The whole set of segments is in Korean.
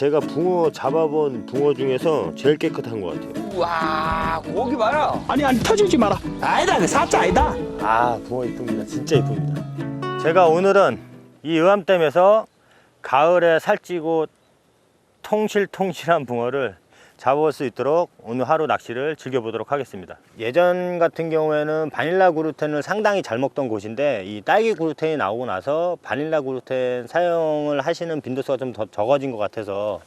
제가 붕어 잡아본 붕어 중에서 제일 깨끗한 것 같아요. 우와 고기 봐라 아니 아니 터지지 마라. 아니다 그 사자 아니다. 아 붕어 이쁩니다. 진짜 이쁩니다. 제가 오늘은 이 의암댐에서 가을에 살찌고 통실통실한 붕어를 잡아볼 수 있도록 오늘 하루 낚시를 즐겨보도록 하겠습니다. 예전 같은 경우에는 바닐라 그루텐을 상당히 잘 먹던 곳인데 이 딸기 그루텐이 나오고 나서 바닐라 그루텐 사용을 하시는 빈도수가 좀 더 적어진 것 같아서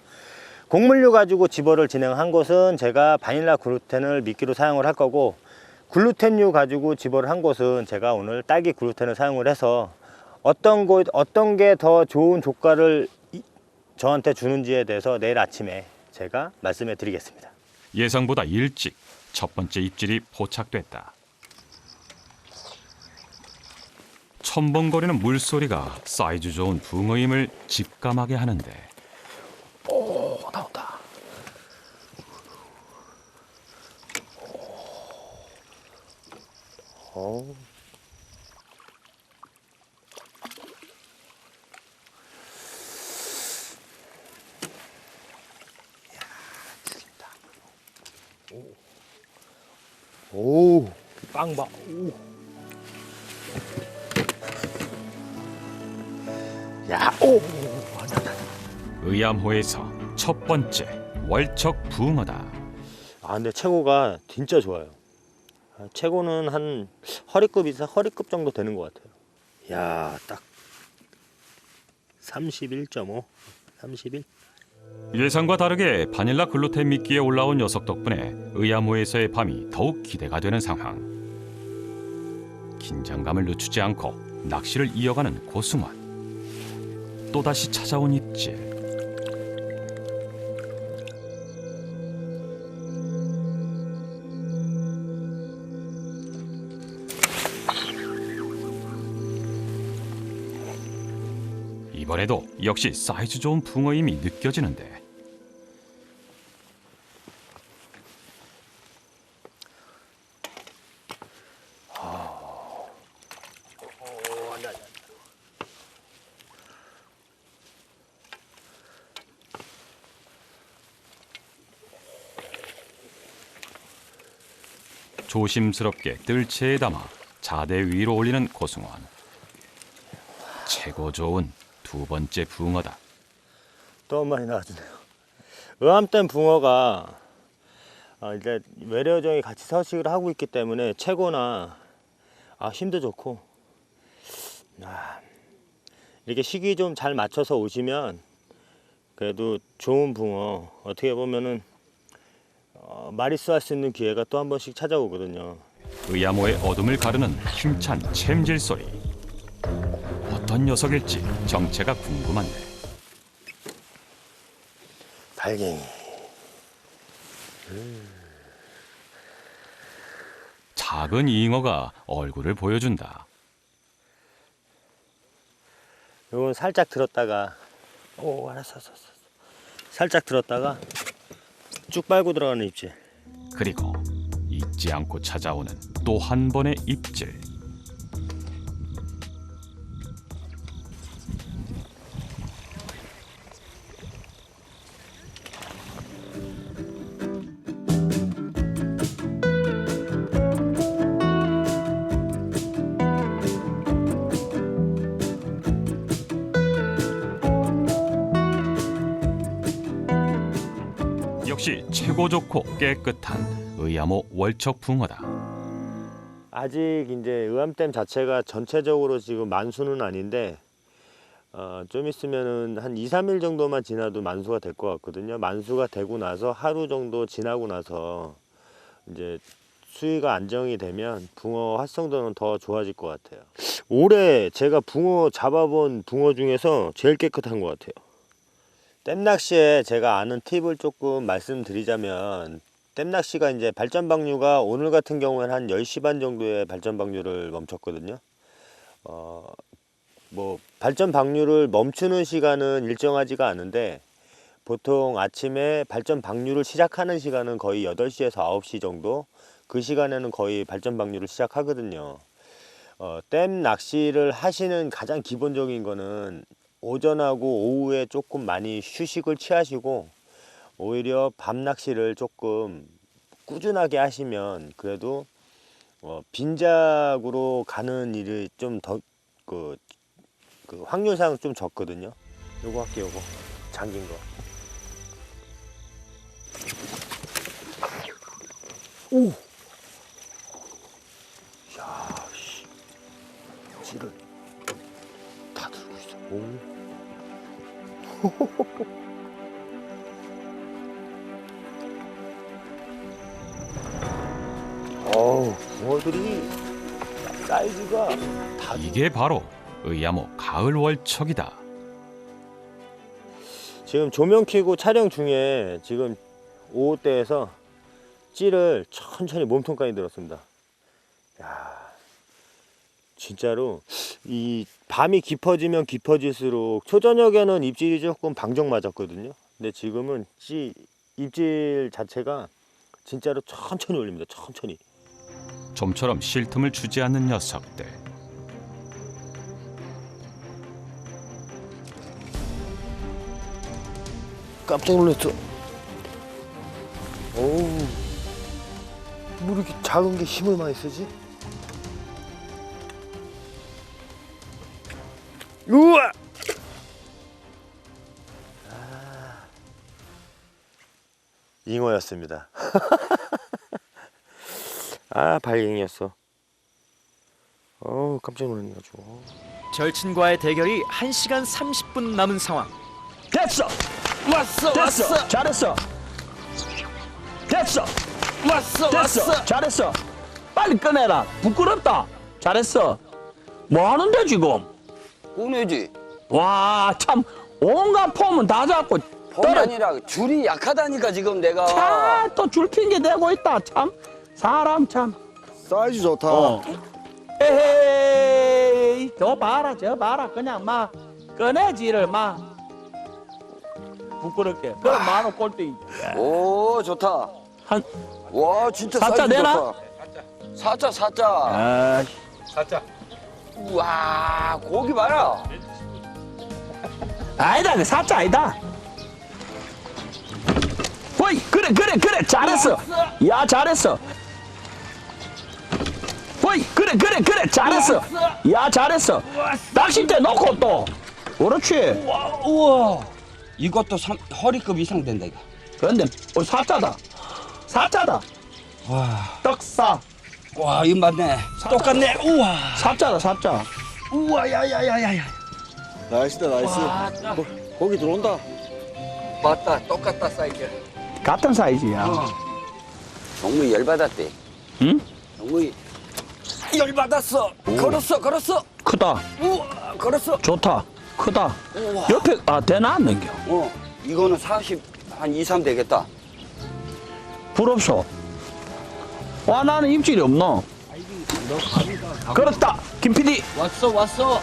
곡물류 가지고 집어를 진행한 곳은 제가 바닐라 그루텐을 미끼로 사용을 할 거고 글루텐류 가지고 집어를 한 곳은 제가 오늘 딸기 글루텐을 사용을 해서 어떤 곳 어떤 게 더 좋은 조과를 이- 저한테 주는지에 대해서 내일 아침에 제가 말씀해 드리겠습니다. 예상보다 일찍 첫 번째 입질이 포착됐다. 첨벙거리는 물소리가 사이즈 좋은 붕어임을 직감하게 하는데 오 나온다. 어. 오. 빵 봐. 오. 야, 오. 의암호에서 첫 번째 월척 붕어다. 아, 근데 최고가 진짜 좋아요. 아, 최고는 한 허리급 이상, 허리급 정도 되는 것 같아요. 야, 딱 31.5, 31. 예상과 다르게 바닐라 글루텐 미끼에 올라온 녀석 덕분에 의암호에서의 밤이 더욱 기대가 되는 상황. 긴장감을 늦추지 않고 낚시를 이어가는 고승환. 또다시 찾아온 입질. 역시 사이즈 좋은 붕어임이 느껴지는데. 조심스럽게 뜰채에 담아 자대 위로 올리는 고승원 최고 좋은 두 번째 붕어다 또한 마리 나와주네요. 의암댐 붕어가 아, 이제 외래어종이 같이 서식을 하고 있기 때문에 최고나 아, 힘도 좋고 아, 이렇게 시기 좀 잘 맞춰서 오시면 그래도 좋은 붕어 어떻게 보면은 어, 마리수 할 수 있는 기회가 또 한 번씩 찾아오거든요. 의암호의 어둠을 가르는 힘찬 챔질 소리 어떤 녀석일지 정체가 궁금한데 달갱이. 작은 잉어가 얼굴을 보여준다 이건 살짝 들었다가 오 알았어 알았어 알았어. 살짝 들었다가 쭉 빨고 들어가는 입질 그리고 잊지 않고 찾아오는 또 한 번의 입질 역시 최고 좋고 깨끗한 의암호 월척 붕어다 아직 이제 의암댐 자체가 전체적으로 지금 만수는 아닌데 어, 좀 있으면은 한 2, 3일 정도만 지나도 만수가 될 것 같거든요. 만수가 되고 나서 하루 정도 지나고 나서 이제 수위가 안정이 되면 붕어 활성도는 더 좋아질 것 같아요. 올해 제가 붕어 잡아본 붕어 중에서 제일 깨끗한 것 같아요. 댐낚시에 제가 아는 팁을 조금 말씀드리자면 댐낚시가 이제 발전 방류가 오늘 같은 경우에는 한 10시 반 정도에 발전 방류를 멈췄거든요. 어, 뭐 발전 방류를 멈추는 시간은 일정하지가 않은데 보통 아침에 발전 방류를 시작하는 시간은 거의 8시에서 9시 정도 그 시간에는 거의 발전 방류를 시작하거든요. 어, 댐 낚시를 하시는 가장 기본적인 거는 오전하고 오후에 조금 많이 휴식을 취하시고 오히려 밤 낚시를 조금 꾸준하게 하시면 그래도 어, 빈작으로 가는 일이 좀 더 그 그 확률상 좀 적거든요. 요거 할게요, 요거 잠긴 거. 오. 야, 씨. 찌를 어우, 붕어들이 사이즈가 다 이게 바로 의야모 가을 월척이다. 지금 조명 켜고 촬영 중에 지금 오후 때에서 찌를 천천히 몸통까지 들었습니다. 야, 진짜로 이 밤이 깊어지면 깊어질수록 초저녁에는 입질이 조금 방정 맞았거든요. 근데 지금은 찌 입질 자체가 진짜로 천천히 올립니다. 천천히. 좀처럼 쉴 틈을 주지 않는 녀석들. 깜짝 놀랐어. 어우, 뭐 이렇게 작은 게 힘을 많이 쓰지? 잉어였습니다. 아, 발갱이였어. 어우, 깜짝 놀랐네, 아주. 절친과의 대결이 1시간 30분 남은 상황. 됐어. 왔어 됐어. 왔어 잘했어. 됐어. 왔어 됐어. 왔어. 잘했어. 빨리 꺼내라. 부끄럽다. 잘했어. 뭐 하는데 지금? 꺼내지. 와, 참 온갖 폼은 다 잡고 봄이 떨어. 아니라 줄이 약하다니까 지금 내가. 차, 또줄 핑계 대고 있다. 참 사람 참. 사이즈 좋다. 어. 에헤이, 저 봐라, 저 봐라. 그냥 막 꺼내지를 막 부끄럽게. 그럼 만원 꼴등이. 오 좋다. 한 와 진짜 사자 사이즈? 좋다. 사자 사자. 아, 우와 고기 봐라. 아니다, 그 사자 아니다. 그래, 그래, 그래, 잘했어. 야, 잘했어. 어이, 그래, 그래, 그래, 잘했어. 야, 잘했어. 낚싯대 놓고 또. 그렇지. 우와 이것도 삼- 허리급 이상 된다 이거 그런데 어, 사자다. 사자다. 와, 떡사. 와 이거 맞네 똑같네 우와 사자다, 사자. 우와 야야야야야 나이스다, 나이스. 고, 고기 들어온다. 맞다 똑같다 사이즈. 같은 사이즈야. 정muy 열받았대. 응? 정muy 열받았어. 걸었어 걸었어. 크다. 우와 걸었어. 좋다. 크다. 우와. 옆에, 아, 대놨는겨. 어 이거는 40 한 2, 3 되겠다. 부럽소. 와, 나는 입질이 없노. 그렇다. 김 PD. 왔어 왔어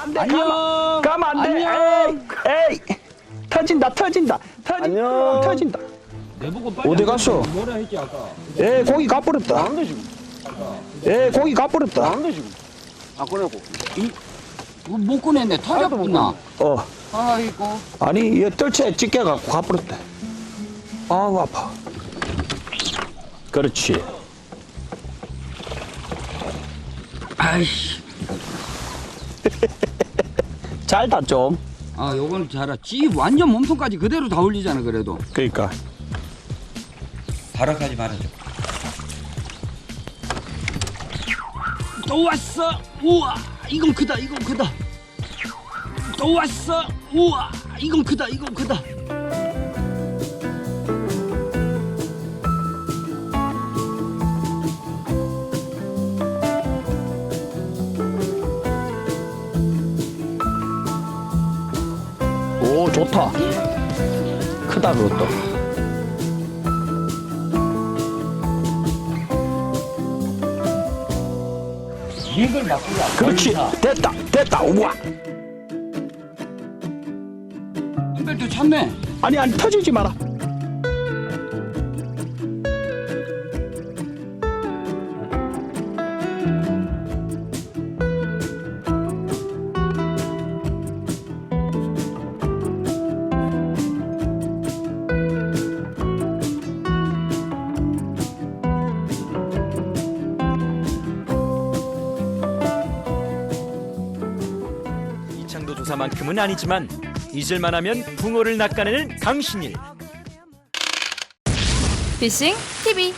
안 돼, 안녕. 가면, 가면 안 돼. 안녕. 에이, 에이. 터진다, 터진다. 터진다. 안녕. 터진다. 내보고 빨리 어디 갔어? 뭐라 했지 아까 에 고기 가버렸다. 안돼 지금. 에 고기 가버렸다. 안돼 지금. 안 꺼내고. 뭐, 못 꺼냈네 터졌구나 어, 아이고 아니, 이 뜰채 찢겨 갖고 가버렸다. 아우, 아파. 그렇지. 아이씨 잘다 좀. 아 요거는 잘하 찌 완전 몸통까지 그대로 다 올리잖아 그래도. 그러니까. 발악하지 말아줘. 또 왔어. 우와. 이건 크다 이건 크다. 또 왔어. 우와. 이건 크다 이건 크다 좋다. 크다, 그것도. 이걸 바꾸자 그렇지. 됐다, 됐다. 우와. 벨트 찼네 아니, 아니, 터지지 마라. 경상도 조사만큼은 아니지만 잊을만 하면 붕어를 낚아내는 강신일. 피싱 TV